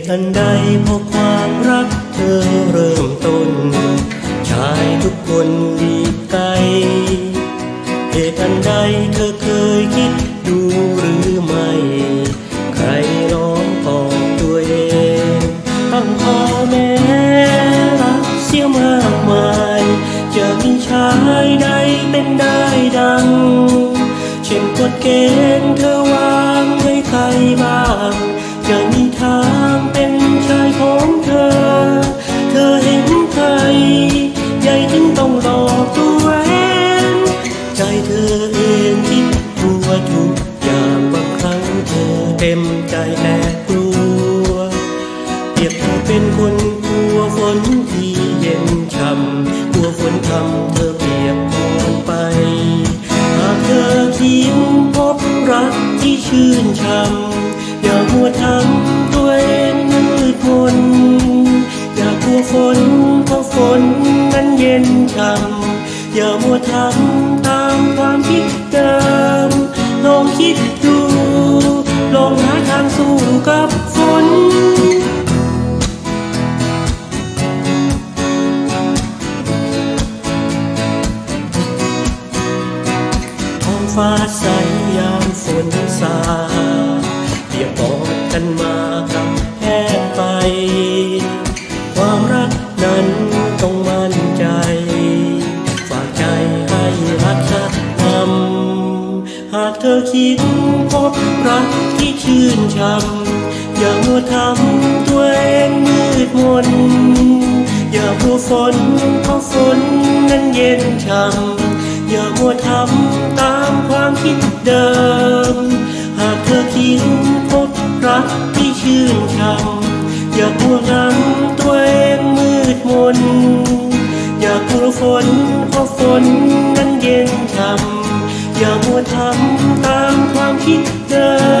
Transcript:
ตุอันใดพอความรักเธอเริ่มต้น ชายทุกคนดีไกลเหตุอันใดเธอเคยคิดดูหรือไม่ ใครล้อมตอบตัวเองตั้งพ่อแม่รักเสียมากมาย จะมีชายใดเป็นได้ดัง เช่นกฎเกณฑ์ ใจแต่กลัว เปรียบเธอเป็นคนกลัวฝนที่เย็นช่ำกลัวฝนทำเธอเปียกปอนไป หากเธอคิดพบรักที่ชื่นช่ำอย่ามัวทำตัวเองมืดมนอย่ากลัวฝนเพราะฝนนั้นเย็นช่ำอย่ามัวทำตามความคิดเดิมลองคิดดู ฟ้าใสยามฝนสาเปียกปอนกันมากับแห้งไป ความรักนั้นต้องมั่นใจ ฝากใจให้รักสักคำหากเธอคิดพบรักที่ชื่นช่ำอย่ามัวทำตัวเองมืดมน อย่ามัวฝนเพราะฝนนั้นเย็นช่ำอย่ามัวทำ ความคิดเดิม หากเธอคิดพบรักที่ชื่นช่ำอย่ากลัวน้ำตัวเองมืดมน อย่ากลัวฝนเพราะฝนนั้นเย็นช่ำอย่ามัวทำตามความคิดเดิม